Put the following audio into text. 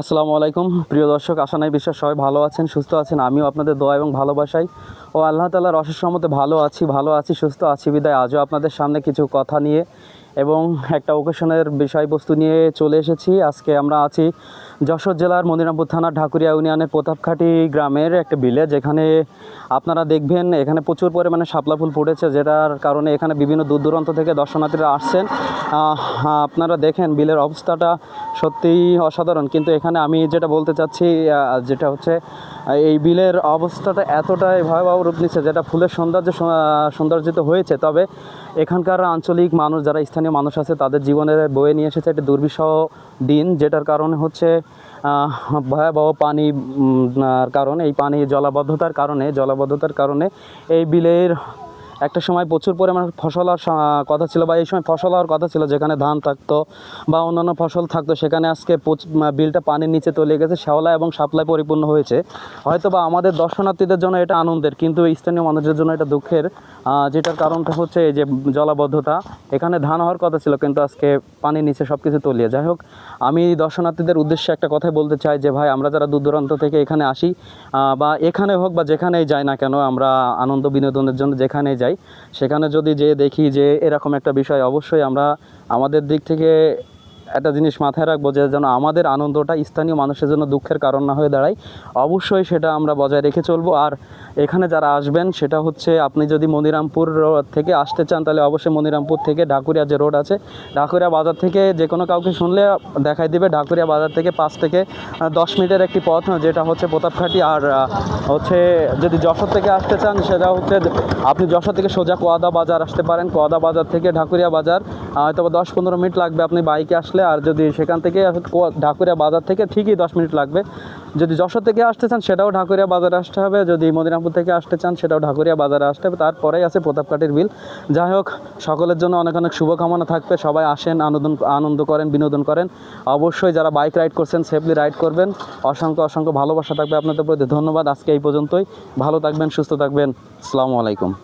আসসালামু আলাইকুম। প্রিয় দর্শক, আশা নাই, বিশ্বাস সবাই ভালো আছেন, সুস্থ আছেন। আমিও আপনাদের দোয়া এবং ভালোবাসাই ও আল্লাহ তালার অশেষ ভালো আছি ভালো আছি, সুস্থ আছি। বিদায়, আজও আপনাদের সামনে কিছু কথা নিয়ে এবং একটা ওকেশনের বিষয়বস্তু নিয়ে চলে এসেছি। আজকে আমরা আছি যশোর জেলার মনিরামপুর থানার ঢাকুরিয়া ইউনিয়নের প্রতাপখাটি গ্রামের একটা বিলে যেখানে আপনারা দেখবেন এখানে প্রচুর পরিমাণে শাপলা ফুল ফুটেছে, যেটার কারণে এখানে বিভিন্ন দূর দূরান্ত থেকে দর্শনার্থীরা আসছেন। আপনারা দেখেন বিলের অবস্থাটা সত্যিই অসাধারণ, কিন্তু এখানে আমি যেটা বলতে চাচ্ছি যেটা হচ্ছে, এই বিলের অবস্থাটা এতটাই ভয়াবহ রূপ নিচ্ছে যেটা ফুলের সৌন্দর্য সৌন্দর্যিত হয়েছে। তবে এখানকার আঞ্চলিক মানুষ, যারা স্থানীয় মানুষ আছে, তাদের জীবনের বয়ে নিয়ে এসেছে একটি দুর্বিষহ দিন, যেটার কারণে হচ্ছে ভয়াবহ পানি কারণে, এই পানি জলাবদ্ধতার কারণে জলাবদ্ধতার কারণে এই বিলের একটা সময় প্রচুর পরিমাণ ফসল হওয়ার কথা ছিল বা এই সময় ফসল হওয়ার কথা ছিল, যেখানে ধান থাকতো বা অন্যান্য ফসল থাকতো, সেখানে আজকে বিলটা পানির নিচে তলিয়ে গেছে, শ্যাওলা এবং সাপ্লাই পরিপূর্ণ হয়েছে। হয়তো বা আমাদের দর্শনার্থীদের জন্য এটা আনন্দের, কিন্তু স্থানীয় মানুষের জন্য এটা দুঃখের। যেটার কারণটা হচ্ছে এই যে জলাবদ্ধতা। এখানে ধান হওয়ার কথা ছিল, কিন্তু আজকে পানির নিচে সব কিছু তলিয়ে। যাই হোক, আমি দর্শনার্থীদের উদ্দেশ্যে একটা কথাই বলতে চাই যে, ভাই, আমরা যারা দূর দূরান্ত থেকে এখানে আসি বা এখানে হোক বা যেখানেই যাই না কেন, আমরা আনন্দ বিনোদনের জন্য যেখানেই যাই, সেখানে যদি যে দেখি যে এরকম একটা বিষয়, অবশ্যই আমরা আমাদের দিক থেকে একটা জিনিস মাথায় রাখব যে, যেন আমাদের আনন্দটা স্থানীয় মানুষের জন্য দুঃখের কারণ না হয়ে দাঁড়ায়। অবশ্যই সেটা আমরা বজায় রেখে চলবো। আর এখানে যারা আসবেন, সেটা হচ্ছে আপনি যদি মনিরামপুর থেকে আসতে চান, তাহলে অবশ্যই মনিরামপুর থেকে ঢাকুরিয়া যে রোড আছে, ঢাকুরিয়া বাজার থেকে যে কোনো কাউকে শুনলে দেখাই দিবে, ঢাকুরিয়া বাজার থেকে পাঁচ থেকে দশ মিনিটের একটি পথ, যেটা হচ্ছে প্রতাপখাটি আর হচ্ছে যদি যশোর থেকে আসতে চান, সেটা হচ্ছে আপনি যশোর থেকে সোজা কোয়াদা বাজার আসতে পারেন। কোয়াদা বাজার থেকে ঢাকুরিয়া বাজার হয়তো দশ পনেরো মিনিট লাগবে আপনি বাইকে আসলে, আর যদি সেখান থেকে ঢাকুরিয়া বাজার থেকে ঠিকই দশ মিনিট লাগবে। যদি যশোর থেকে আসতে চান, সেটাও ঢাকুরিয়া বাজারে আসতে হবে। যদি মদিনাপুর থেকে আসতে চান, সেটাও ঢাকুরিয়া বাজারে আসতে হবে। তারপরেই আছে প্রতাপকাঠির বিল। যাই হোক, সকলের জন্য অনেক অনেক শুভকামনা থাকবে। সবাই আসেন আনন্দ আনন্দ করেন, বিনোদন করেন। অবশ্যই যারা বাইক রাইড করছেন সেফলি রাইড করবেন। অসংখ্য অসংখ্য ভালোবাসা থাকবে আপনাদের প্রতি। ধন্যবাদ। আজকে এই পর্যন্তই। ভালো থাকবেন, সুস্থ থাকবেন। আসসালামু আলাইকুম।